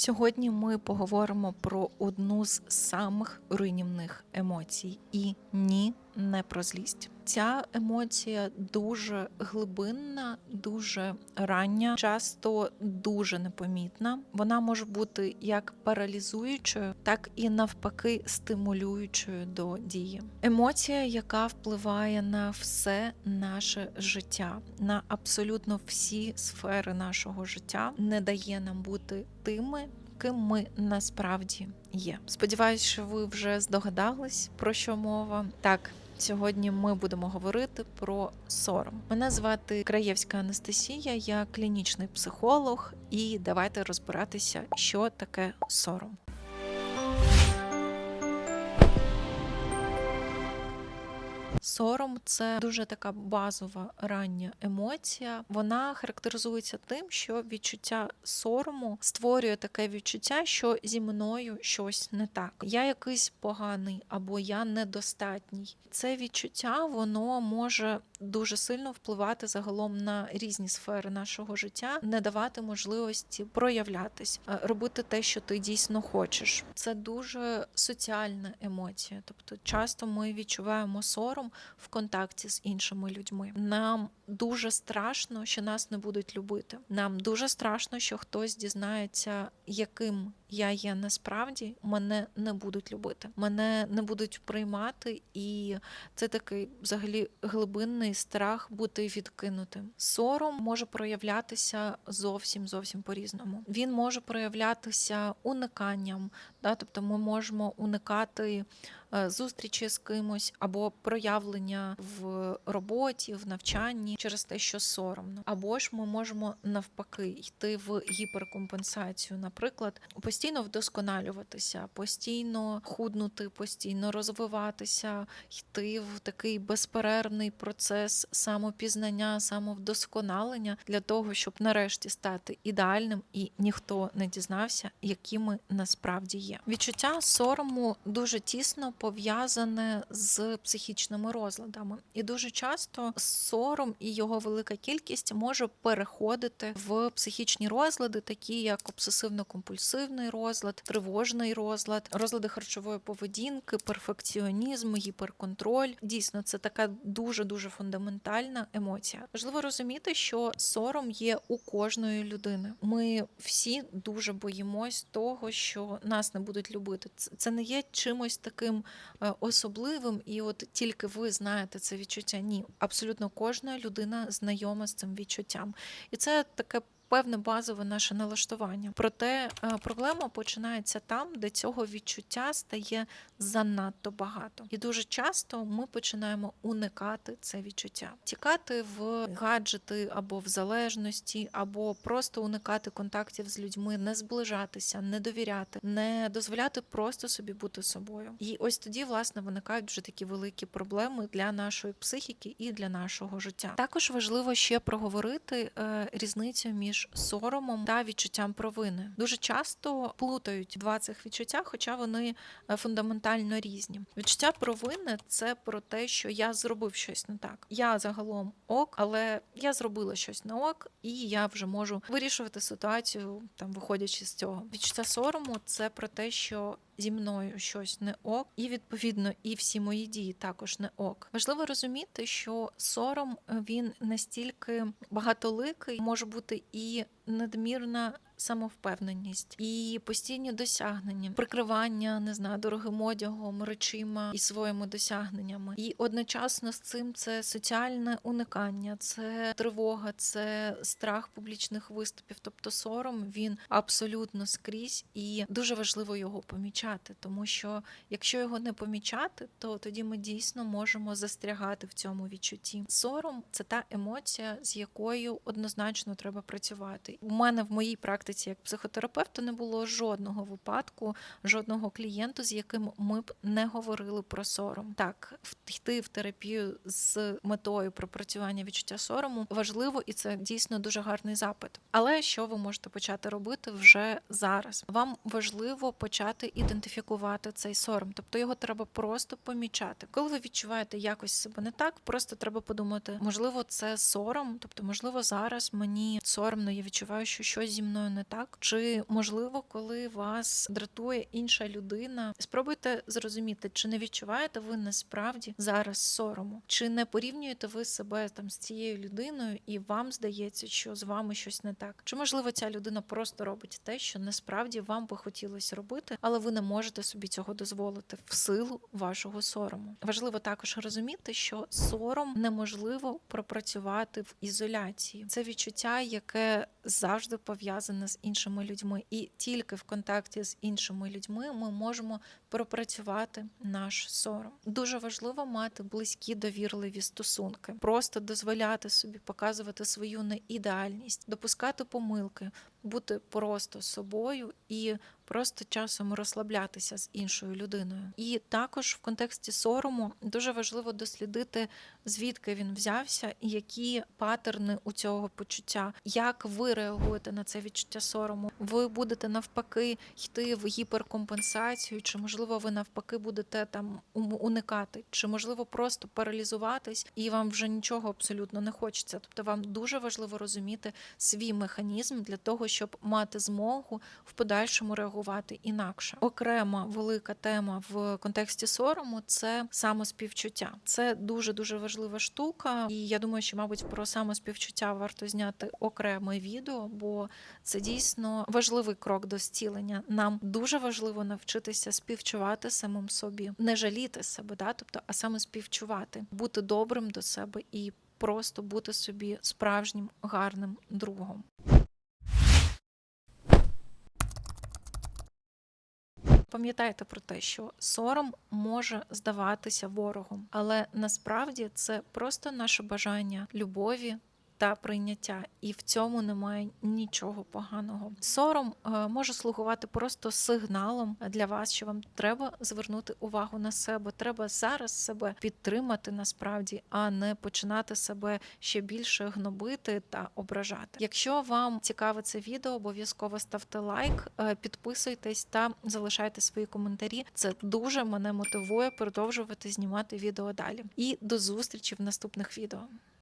Сьогодні ми поговоримо про одну з самих руйнівних емоцій. І ні, не про злість. Ця емоція дуже глибинна, дуже рання, часто дуже непомітна. Вона може бути як паралізуючою, так і навпаки стимулюючою до дії. Емоція, яка впливає на все наше життя, на абсолютно всі сфери нашого життя, не дає нам бути тими. Ким ми насправді є. Сподіваюсь, що ви вже здогадались, про що мова. Так, Сьогодні ми будемо говорити про сором. Мене звати Краєвська Анастасія, я клінічний психолог, і давайте розбиратися, що таке сором. Сором це дуже така базова рання емоція. Вона характеризується тим, що відчуття сорому створює таке відчуття, що зі мною щось не так. Я якийсь поганий або я недостатній. Це відчуття воно може дуже сильно впливати загалом на різні сфери нашого життя, не давати можливості проявлятись, е, робити те, що ти дійсно хочеш. Це дуже соціальна емоція. Тобто, часто ми відчуваємо сором в контакті з іншими людьми. Нам дуже страшно, що нас не будуть любити. Нам дуже страшно, що хтось дізнається, яким я є насправді, мене не будуть любити, мене не будуть приймати, і це такий взагалі глибинний страх бути відкинутим. Сором може проявлятися зовсім зовсім по-різному. Він може проявлятися униканням, да, тобто ми можемо уникати. Е, Зустрічі з кимось або проявлення в роботі, в навчанні через те, що соромно, або ж ми можемо навпаки йти в гіперкомпенсацію, наприклад, постійно вдосконалюватися, постійно худнути, постійно розвиватися, йти в такий безперервний процес самопізнання, самовдосконалення для того, щоб нарешті стати ідеальним і ніхто не дізнався, якими насправді є. Відчуття сорому дуже тісно пов'язане з психічними розладами, і дуже часто сором і його велика кількість може переходити в психічні розлади, такі як обсесивно-компульсивний розлад, тривожний розлад, розлади харчової поведінки, перфекціонізм, гіперконтроль. Дійсно, це така дуже дуже фундаментальна емоція. Важливо розуміти, що сором є у кожної людини. Ми всі дуже боїмось того, що нас не будуть любити. Це- не є чимось таким особливим, і от тільки ви знаєте це відчуття. Ні, абсолютно кожна людина знайома з цим відчуттям, і це таке. Певне базове наше налаштування. Проте е, проблема починається там, де цього відчуття стає занадто багато. І дуже часто ми починаємо уникати це відчуття, тікати в гаджети або в залежності, або просто уникати контактів з людьми, не зближатися, не довіряти, не дозволяти просто собі бути собою. І ось тоді, власне, виникають вже такі великі проблеми для нашої психіки і для нашого життя. Також важливо ще проговорити е, різницю між соромом та відчуттям провини. Дуже часто плутають два цих відчуття, хоча вони е, фундаментально різні. Відчуття провини це про те, що я зробив щось не так. Я загалом ок, але я зробила щось не ок, і я вже можу вирішувати ситуацію, там виходячи з цього. Відчуття сорому це про те, що зі мною щось не ок, і відповідно і всі мої дії також не ок. Важливо розуміти, що сором е, він настільки багатоликий, може бути і надмірна самовпевненість, і постійні досягнення, прикривання, не знаю, дорогим одягом, речима і своїми досягненнями. І одночасно з цим це соціальне уникання, це тривога, це страх публічних виступів. Тобто сором він абсолютно скрізь, і дуже важливо його помічати, тому що якщо його не помічати, то тоді ми дійсно можемо застрягати в цьому відчутті. Сором це та емоція, з якою однозначно треба працювати. У мене в моїй практиці як психотерапевта не було жодного випадку, жодного клієнту, з яким ми б не говорили про сором. Так, йти в терапію з метою пропрацювання відчуття сорому важливо, і це дійсно дуже гарний запит. Але що ви можете почати робити вже зараз? Вам важливо почати ідентифікувати цей сором, тобто його треба просто помічати. Коли ви відчуваєте якось себе не так, просто треба подумати, можливо, це сором, тобто, можливо, зараз мені соромно, я відчуваю, що щось зі мною не не так? Чи можливо, коли вас дратує інша людина, спробуйте зрозуміти, чи не відчуваєте ви насправді зараз сорому, чи не порівнюєте ви себе там з цією людиною, і вам здається, що з вами щось не так? Чи можливо ця людина просто робить те, що насправді вам би хотілося робити, але ви не можете собі цього дозволити в силу вашого сорому? Важливо також розуміти, що сором неможливо пропрацювати в ізоляції. Це відчуття, яке завжди пов'язане з іншими людьми, і тільки в контакті з іншими людьми ми можемо пропрацювати наш сором. Дуже важливо мати близькі довірливі стосунки, просто дозволяти собі показувати свою неідеальність, допускати помилки, бути просто собою і просто часом розслаблятися з іншою людиною. І також в контексті сорому дуже важливо дослідити, звідки він взявся, і які патерни у цього почуття, як ви реагуєте на це відчуття сорому. Ви будете навпаки йти в гіперкомпенсацію, чи можливо ви навпаки будете там уникати, чи можливо просто паралізуватись, і вам вже нічого абсолютно не хочеться. Тобто вам дуже важливо розуміти свій механізм для того, щоб мати змогу в подальшому реагувати інакше. Окрема велика тема в контексті сорому це самоспівчуття. Це дуже дуже важлива штука, і я думаю, що мабуть про самоспівчуття варто зняти окреме відео, бо це дійсно важливий крок до зцілення. Нам дуже важливо навчитися співчувати самим собі, не жаліти себе, да? тобто, а саме співчувати, бути добрим до себе і просто бути собі справжнім гарним другом. Пам'ятайте про те, що сором може здаватися ворогом, але насправді це просто наше бажання любові. Та прийняття, і в цьому немає нічого поганого. Сором е, може слугувати просто сигналом для вас, що вам треба звернути увагу на себе. Треба зараз себе підтримати насправді, а не починати себе ще більше гнобити та ображати. Якщо вам цікаве це відео, обов'язково ставте лайк, е, підписуйтесь та залишайте свої коментарі. Це дуже мене мотивує продовжувати знімати відео далі. І до зустрічі в наступних відео.